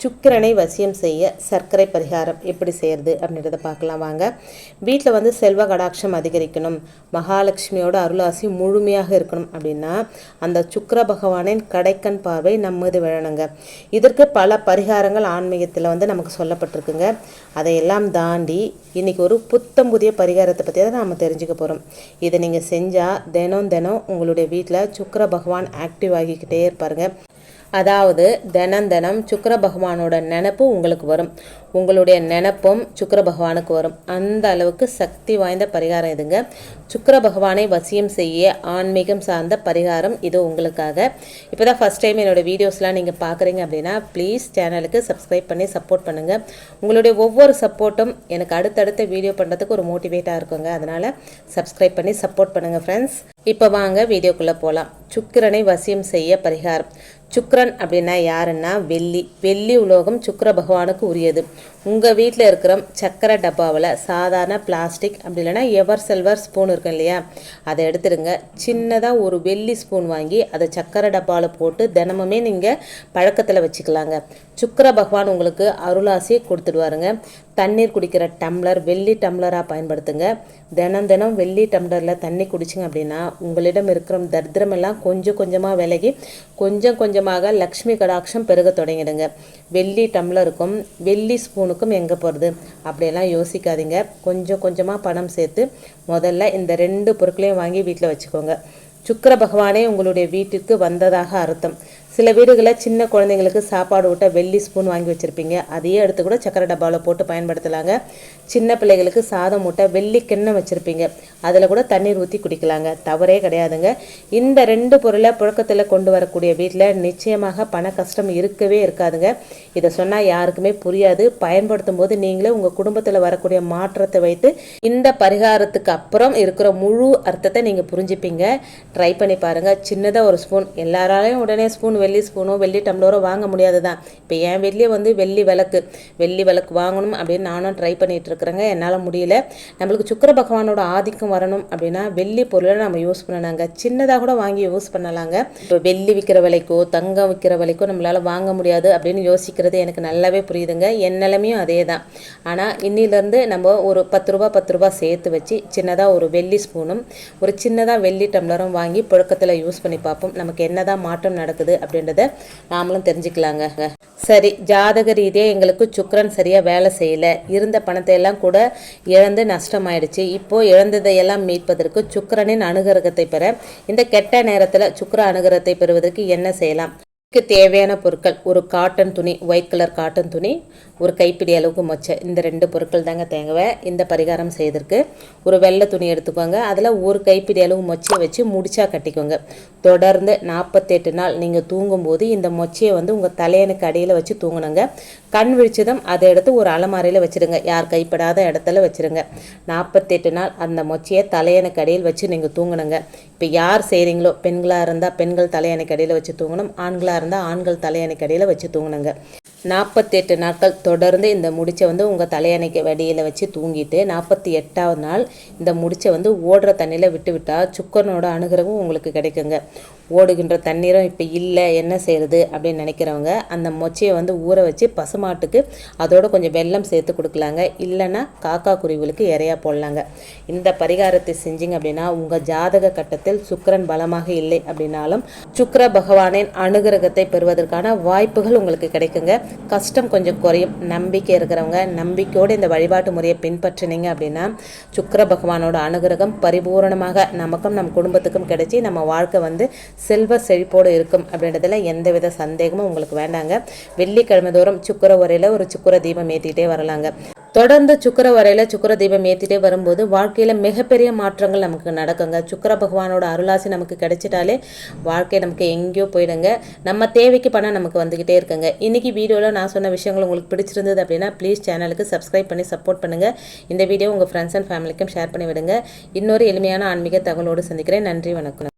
சுக்கிரனை வசியம் செய்ய சர்க்கரை பரிகாரம் எப்படி செய்கிறது அப்படின்றத பார்க்கலாம் வாங்க. வீட்டில் வந்து செல்வ கடாட்சம் அதிகரிக்கணும். மகாலட்சுமியோட அருளாசி முழுமையாக இருக்கணும் அப்படின்னா அந்த சுக்கர பகவானின் கடைக்கண் பார்வை நம்மது விழணுங்க. இதற்கு பல பரிகாரங்கள் ஆன்மீகத்தில் வந்து நமக்கு சொல்லப்பட்டிருக்குங்க. அதையெல்லாம் தாண்டி இன்றைக்கி ஒரு புத்தம் புதிய பரிகாரத்தை பற்றி தான் நாம் தெரிஞ்சுக்க போகிறோம் இதை நீங்கள் செஞ்சால் தினம் தினம் உங்களுடைய வீட்டில் சுக்கர பகவான் ஆக்டிவ் ஆகிக்கிட்டே இருப்பாருங்க. அதாவது தினம் தினம் சுக்கிர பகவானோட நினப்பு உங்களுக்கு வரும். உங்களுடைய நினப்பும் சுக்கர பகவானுக்கு வரும். அந்த அளவுக்கு சக்தி வாய்ந்த பரிகாரம் இதுங்க. சுக்கர பகவானை வசியம் செய்ய ஆன்மீகம் சார்ந்த பரிகாரம் இது உங்களுக்காக. இப்போ தான் ஃபஸ்ட் டைம் என்னோடய வீடியோஸ்லாம் நீங்கள் பார்க்குறீங்க அப்படின்னா ப்ளீஸ் சேனலுக்கு சப்ஸ்கிரைப் பண்ணி சப்போர்ட் பண்ணுங்கள் உங்களுடைய ஒவ்வொரு சப்போர்ட்டும் எனக்கு அடுத்தடுத்த வீடியோ பண்ணுறதுக்கு ஒரு மோட்டிவேட்டாக இருக்குங்க. அதனால் சப்ஸ்கிரைப் பண்ணி சப்போர்ட் பண்ணுங்கள் ஃப்ரெண்ட்ஸ் இப்போ வாங்க வீடியோக்குள்ளே போகலாம் சுக்கிரனை வசியம் செய்ய பரிகாரம். சுக்ரன் அப்படின்னா யாருன்னா வெள்ளி. வெள்ளி உலோகம் சுக்கர பகவானுக்கு உரியது. உங்கள் வீட்டில் இருக்கிற சக்கரை டப்பாவில் சாதாரண பிளாஸ்டிக் அப்படி இல்லைன்னா எவர் செல்வர் ஸ்பூன் இருக்கும் இல்லையா? அதை எடுத்துடுங்க. சின்னதாக ஒரு வெள்ளி ஸ்பூன் வாங்கி அதை சக்கரை டப்பாவில் போட்டு தினமுமே நீங்கள் பழக்கத்தில் வச்சுக்கலாங்க. சுக்கர பகவான் உங்களுக்கு அருளாசி கொடுத்துடுவாருங்க தண்ணீர் குடிக்கிற டம்ளர் வெள்ளி டம்ளராக பயன்படுத்துங்க. தினம் தினம் வெள்ளி டம்ளரில் தண்ணி குடிச்சிங்க அப்படின்னா உங்களிடம் இருக்கிற தரித்திரமெல்லாம் கொஞ்சம் கொஞ்சமாக விலகி கொஞ்சம் கொஞ்சமாக லக்ஷ்மி கடாட்சம் பெருக தொடங்கிடுங்க. வெள்ளி டம்ளருக்கும் வெள்ளி ஸ்பூனுக்கும் எங்கே போகிறது அப்படியெல்லாம் யோசிக்காதீங்க. கொஞ்சம் கொஞ்சமாக பணம் சேர்த்து முதல்ல இந்த ரெண்டு பொருட்களையும் வாங்கி வீட்டில் வச்சுக்கோங்க. சுக்கர பகவானே உங்களுடைய வீட்டிற்கு வந்ததாக அர்த்தம். சில வீடுகளில் சின்ன குழந்தைங்களுக்கு சாப்பாடு ஊட்ட வெள்ளி ஸ்பூன் வாங்கி வச்சுருப்பீங்க. அதையே எடுத்து கூட சக்கரை டப்பாவில் போட்டு பயன்படுத்தலாங்க. சின்ன பிள்ளைகளுக்கு சாதம் ஊட்ட வெள்ளி கிண்ணம் வச்சுருப்பீங்க. அதில் கூட தண்ணீர் ஊற்றி குடிக்கலாங்க. தவறே கிடையாதுங்க. இந்த ரெண்டு பொருளை புழக்கத்தில் கொண்டு வரக்கூடிய வீட்டில் நிச்சயமாக பண கஷ்டம் இருக்கவே இருக்காதுங்க. இதை சொன்னால் யாருக்குமே புரியாது. பயன்படுத்தும் போது நீங்களே உங்கள் குடும்பத்தில் வரக்கூடிய மாற்றத்தை வைத்து இந்த பரிகாரத்துக்கு அப்புறம் இருக்கிற முழு அர்த்தத்தை நீங்கள் புரிஞ்சுப்பீங்க. ட்ரை பண்ணி பாருங்கள் சின்னதாக ஒரு ஸ்பூன் எல்லாராலையும் உடனே ஸ்பூன் வெள்ளி ஸ்பூனோ வெள்ளி டம்ளரோ வாங்க முடியாது தான் இப்போ என் வெளியே வந்து வெள்ளி விளக்கு வெள்ளி விளக்கு வாங்கணும் அப்படின்னு நானும் ட்ரை பண்ணிகிட்டு இருக்கிறேங்க. என்னால் முடியல. நம்மளுக்கு சுக்கர பகவானோட ஆதிக்கம் வரணும் அப்படின்னா வெள்ளி பொருளை நம்ம யூஸ் பண்ணலாங்க. சின்னதாக கூட வாங்கி யூஸ் பண்ணலாங்க. இப்போ வெள்ளி விற்கிற விலைக்கோ தங்கம் விற்கிற விலைக்கோ நம்மளால் வாங்க முடியாது அப்படின்னு யோசிக்கிறது எனக்கு நல்லாவே புரியுதுங்க. என் நிலைமையும் அதே தான் ஆனால் இன்னிலேருந்து நம்ம ஒரு பத்து ரூபா பத்து ரூபா சேர்த்து வச்சு சின்னதாக ஒரு வெள்ளி ஸ்பூனும் ஒரு சின்னதாக வெள்ளி டம்ளரும் வாங்கி புழக்கத்தில் யூஸ் பண்ணி பார்ப்போம். நமக்கு என்னதான் மாற்றம் நடக்குது அப்படின்றத நாமளும் தெரிஞ்சுக்கலாங்க. சரி ஜாதக ரீதியாக எங்களுக்கு சுக்கரன் சரியாக வேலை செய்யலை. இருந்த பணத்தை எல்லாம் கூட இழந்து நஷ்டமாயிடுச்சு. இப்போது இழந்ததையெல்லாம் மீட்பதற்கு சுக்கரனின் அனுகிரகத்தை பெற இந்த கெட்ட நேரத்தில் சுக்கர அனுகிரகத்தை பெறுவதற்கு என்ன செய்யலாம்? தேவையான பொருட்கள் ஒரு காட்டன் துணி ஒயிட் கலர் காட்டன் துணி ஒரு கைப்பிடி அளவுக்கு மொச்சை இந்த ரெண்டு பொருட்கள் தாங்க தேங்குவேன். இந்த பரிகாரம் செய்திருக்கு ஒரு வெள்ளை துணி எடுத்துக்கோங்க. அதில் ஒரு கைப்பிடி அளவு மொச்சையை வச்சு முடிச்சா கட்டிக்கோங்க. தொடர்ந்து நாற்பத்தெட்டு நாள் நீங்கள் தூங்கும்போது இந்த மொச்சையை வந்து உங்கள் தலையனுக்கு அடியில் வச்சு தூங்கணுங்க. கண் விழிச்சதும் அதை எடுத்து ஒரு அலமாரியில் வச்சுருங்க. யார் கைப்படாத இடத்துல வச்சுருங்க. நாற்பத்தெட்டு நாள் அந்த மொச்சையை தலையனுக்கு அடியில் வச்சு நீங்கள் தூங்கணுங்க. இப்போ யார் செய்கிறீங்களோ பெண்களாக இருந்தால் பெண்கள் தலையணைக்கு அடியில் வச்சு தூங்கணும். ஆண்களாக இருந்தால் ஆண்கள் தலையணைக்கு அடியில் வச்சு தூங்கணுங்க நாற்பத்தெட்டு நாட்கள் தொடர்ந்து இந்த முடிச்சை வந்து உங்கள் தலையணைக்கு வடியில் வச்சு தூங்கிட்டு நாற்பத்தி எட்டாவது நாள் இந்த முடிச்சை வந்து ஓடுற தண்ணியில் விட்டு விட்டால் சுக்கரனோட அனுகிரகம் உங்களுக்கு கிடைக்குங்க. ஓடுகின்ற தண்ணீரும் இப்போ இல்லை என்ன செய்கிறது அப்படின்னு நினைக்கிறவங்க அந்த மொச்சையை வந்து ஊற வச்சு பசுமாட்டுக்கு அதோட கொஞ்சம் வெள்ளம் சேர்த்து கொடுக்கலாங்க. இல்லைன்னா காக்கா குருவிகளுக்கு இறையா போடலாங்க. இந்த பரிகாரத்தை செஞ்சிங்க அப்படின்னா உங்கள் ஜாதக கட்டத்தில் சுக்கரன் பலமாக இல்லை அப்படின்னாலும் சுக்கர பகவானின் அனுகிரகத்தை பெறுவதற்கான வாய்ப்புகள் உங்களுக்கு கிடைக்குங்க. கஷ்டம் கொஞ்சம் குறையும். நம்பிக்கை இருக்கிறவங்க நம்பிக்கையோடு இந்த வழிபாட்டு முறையை பின்பற்றினீங்க அப்படின்னா சுக்கர பகவானோட அனுகிரகம் பரிபூரணமாக நமக்கும் நம் குடும்பத்துக்கும் கிடைச்சி நம்ம வாழ்க்கை வந்து செல்வ செழிப்போடு இருக்கும் அப்படின்றதுல எந்தவித சந்தேகமும் உங்களுக்கு வேண்டாங்க. வெள்ளிக்கிழமை தோறும் சுக்கர உரையில் ஒரு சுக்கர தீபம் ஏற்றிக்கிட்டே வரலாங்க. தொடர்ந்து சுக்கர வரையில் சுக்கர தீபம் ஏற்றிட்டே வரும்போது வாழ்க்கையில் மிகப்பெரிய மாற்றங்கள் நமக்கு நடக்குங்க. சுக்கர பகவானோட அருளாசி நமக்கு கிடைச்சிட்டாலே வாழ்க்கை நமக்கு எங்கேயோ போயிடுங்க. நம்ம தேவைக்கு பணம் நமக்கு வந்துக்கிட்டே இருக்குங்க. இன்றைக்கி வீடியோவில் நான் சொன்ன விஷயங்கள் உங்களுக்கு பிடிச்சிருந்தது அப்படின்னா ப்ளீஸ் சேனலுக்கு சப்ஸ்கிரைப் பண்ணி சப்போர்ட் பண்ணுங்கள் இந்த வீடியோ உங்கள் ஃப்ரெண்ட்ஸ் அண்ட் ஃபேமிலிக்கும் ஷேர் பண்ணி விடுங்க. இன்னொரு எளிமையான ஆன்மீக தகவலோடு சந்திக்கிறேன். நன்றி வணக்கம்.